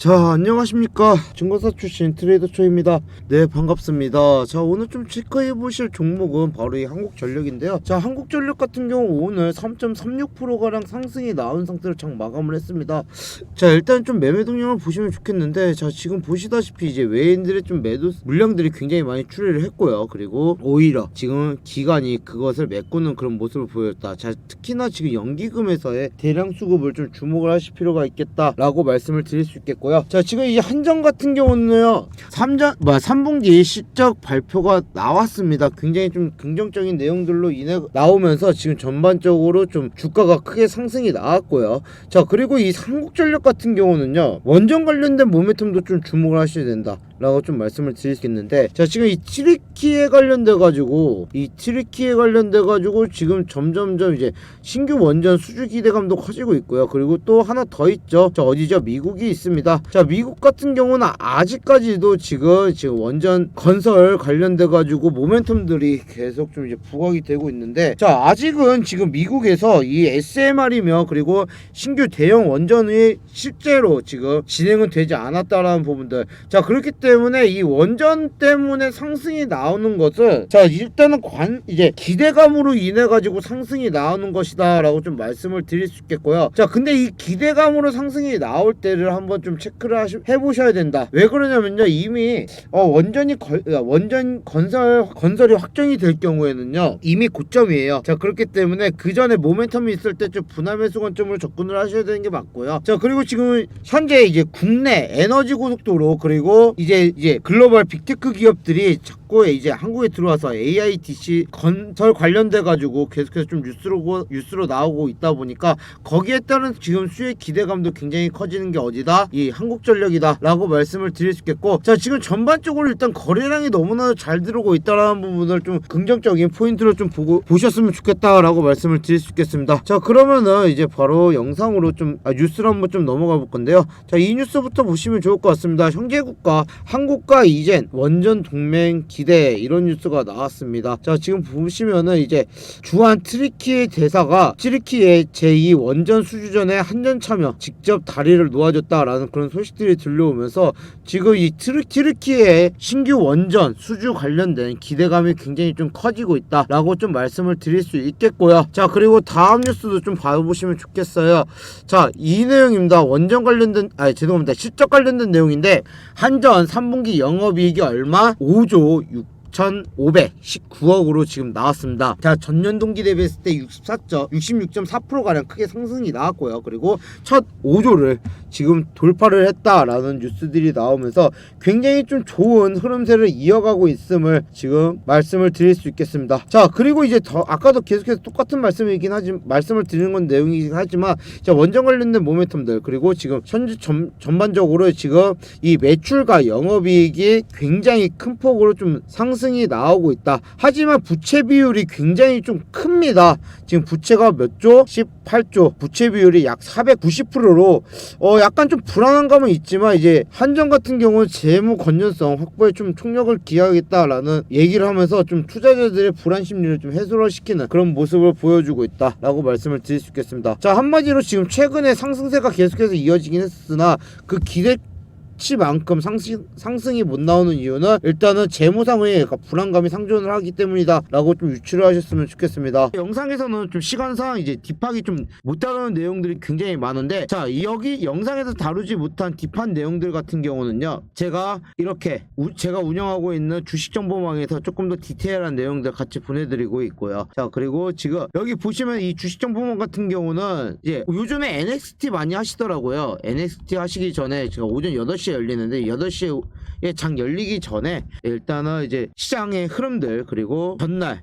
자 안녕하십니까. 증거사 출신 트레이더 초입니다. 네 반갑습니다. 자 오늘 좀 체크해 보실 종목은 바로 이 한국전력인데요. 자 한국전력 같은 경우 오늘 3.36%가량 상승이 나온 상태로 장 마감을 했습니다. 자 일단 좀 매매 동향을 보시면 좋겠는데 자 지금 보시다시피 이제 외인들의 좀 매도 물량들이 굉장히 많이 출회를 했고요. 그리고 오히려 지금 기간이 그것을 메꾸는 그런 모습을 보였다. 자 특히나 지금 연기금에서의 대량 수급을 좀 주목을 하실 필요가 있겠다라고 말씀을 드릴 수 있겠고요 자 지금 이 한정 같은 경우는요 3전 뭐 3분기 실적 발표가 나왔습니다. 굉장히 좀 긍정적인 내용들로 인해 나오면서 지금 전반적으로 좀 주가가 크게 상승이 나왔고요. 자 그리고 이 한국전력 같은 경우는요 원전 관련된 모멘텀도 좀 주목을 하셔야 된다 라고 좀 말씀을 드리겠는데 자 지금 이 트리키에 관련돼 가지고 이 트리키에 관련돼 가지고 지금 점점점 이제 신규 원전 수주 기대감도 커지고 있고요. 그리고 또 하나 더 있죠. 자 어디죠? 미국이 있습니다. 자 미국 같은 경우는 아직까지도 지금 지금 원전 건설 관련돼 가지고 모멘텀들이 계속 좀 이제 부각이 되고 있는데 자 아직은 지금 미국에서 이 SMR이며 그리고 신규 대형 원전이 실제로 지금 진행은 되지 않았다라는 부분들. 자 그렇기 때문에 이 원전 때문에 상승이 나오는 것은 자 일단은 관 이제 기대감으로 인해 가지고 상승이 나오는 것이다라고 좀 말씀을 드릴 수 있겠고요. 자 근데 이 기대감으로 상승이 나올 때를 한번 좀 체크를 하시, 해보셔야 된다. 왜 그러냐면요 이미 어, 원전이 걸- 아, 원전 건설 건설이 확정이 될 경우에는요 이미 고점이에요. 자 그렇기 때문에 그 전에 모멘텀이 있을 때 좀 분할 매수 관점으로 접근을 하셔야 되는 게 맞고요. 자 그리고 지금 현재 이제 국내 에너지 고속도로 그리고 이제 이제 글로벌 빅테크 기업들이 자꾸 이제 한국에 들어와서 AIDC 건설 관련돼 가지고 계속해서 좀 뉴스로 고- 뉴스로 나오고 있다 보니까 거기에 따른 지금 수익 기대감도 굉장히 커지는 게 어디다? 이 한국전력이다라고 말씀을 드릴 수 있겠고 자 지금 전반적으로 일단 거래량이 너무나 잘 들어오고 있다라는 부분을 좀 긍정적인 포인트로 좀 보고 보셨으면 좋겠다라고 말씀을 드릴 수 있겠습니다. 자 그러면은 이제 바로 영상으로 좀 아, 뉴스로 한번 좀 넘어가 볼 건데요. 자 이 뉴스부터 보시면 좋을 것 같습니다. 형제국가 한국과 이젠 원전 동맹 기대 이런 뉴스가 나왔습니다. 자 지금 보시면은 이제 주한 트리키의 대사가 트리키의 제2 원전 수주전에 한전 참여 직접 다리를 놓아줬다라는 그런 소식들이 들려오면서 지금 이 트리, 트리키의 신규 원전 수주 관련된 기대감이 굉장히 좀 커지고 있다라고 좀 말씀을 드릴 수 있겠고요. 자 그리고 다음 뉴스도 좀 봐보시면 좋겠어요. 자 이 내용입니다. 원전 관련된 아 죄송합니다. 실적 관련된 내용인데 한전 3분기 영업이익이 얼마? 5조 6 1,519억으로 지금 나왔습니다. 자, 전년 동기 대비했을 때 64점, 66.4%가량 크게 상승이 나왔고요. 그리고 첫 5조를 지금 돌파를 했다라는 뉴스들이 나오면서 굉장히 좀 좋은 흐름세를 이어가고 있음을 지금 말씀을 드릴 수 있겠습니다. 자, 그리고 이제 더 아까도 계속해서 똑같은 말씀이긴 하지 말씀을 드리는 건 내용이긴 하지만 자, 원전 관련된 모멘텀들 그리고 지금 현재 전, 전반적으로 지금 이 매출과 영업이익이 굉장히 큰 폭으로 좀 상승 이 나오고 있다. 하지만 부채 비율이 굉장히 좀 큽니다. 지금 부채가 몇 조? 18조. 부채 비율이 약 490%로 어 약간 좀 불안한 감은 있지만 이제 한전 같은 경우는 재무 건전성 확보에 좀 총력을 기하겠다라는 얘기를 하면서 좀 투자자들의 불안 심리를 좀 해소를 시키는 그런 모습을 보여주고 있다라고 말씀을 드릴 수 있겠습니다. 자 한마디로 지금 최근에 상승세가 계속해서 이어지긴 했으나 그 기대 치만큼 상승, 상승이 못 나오는 이유는 일단은 재무상의 불안감이 상존을 하기 때문이다 라고 좀 유추를 하셨으면 좋겠습니다. 영상에서는 좀 시간상 이제 딥하게 좀 못 다루는 내용들이 굉장히 많은데 자 여기 영상에서 다루지 못한 딥한 내용들 같은 경우는요 제가 이렇게 우- 제가 운영하고 있는 주식정보망에서 조금 더 디테일한 내용들 같이 보내드리고 있고요. 자 그리고 지금 여기 보시면 이 주식정보망 같은 경우는 이제 요즘에 NXT 많이 하시더라고요. NXT 하시기 전에 제가 오전 8시 에 열리는데 8시에 장 열리기 전에 일단은 이제 시장의 흐름들 그리고 전날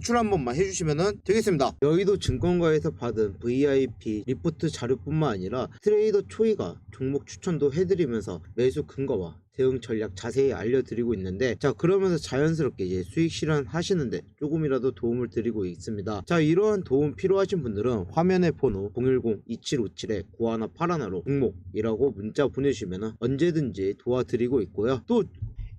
출 한 번만 해주시면 되겠습니다. 여의도 증권가에서 받은 VIP 리포트 자료뿐만 아니라 트레이더 초이가 종목 추천도 해드리면서 매수 근거와 대응 전략 자세히 알려드리고 있는데 자 그러면서 자연스럽게 이제 수익 실현 하시는데 조금이라도 도움을 드리고 있습니다 자 이러한 도움 필요하신 분들은 화면의 번호 010-2757-9181로 종목이라고 문자 보내주시면 언제든지 도와드리고 있고요 또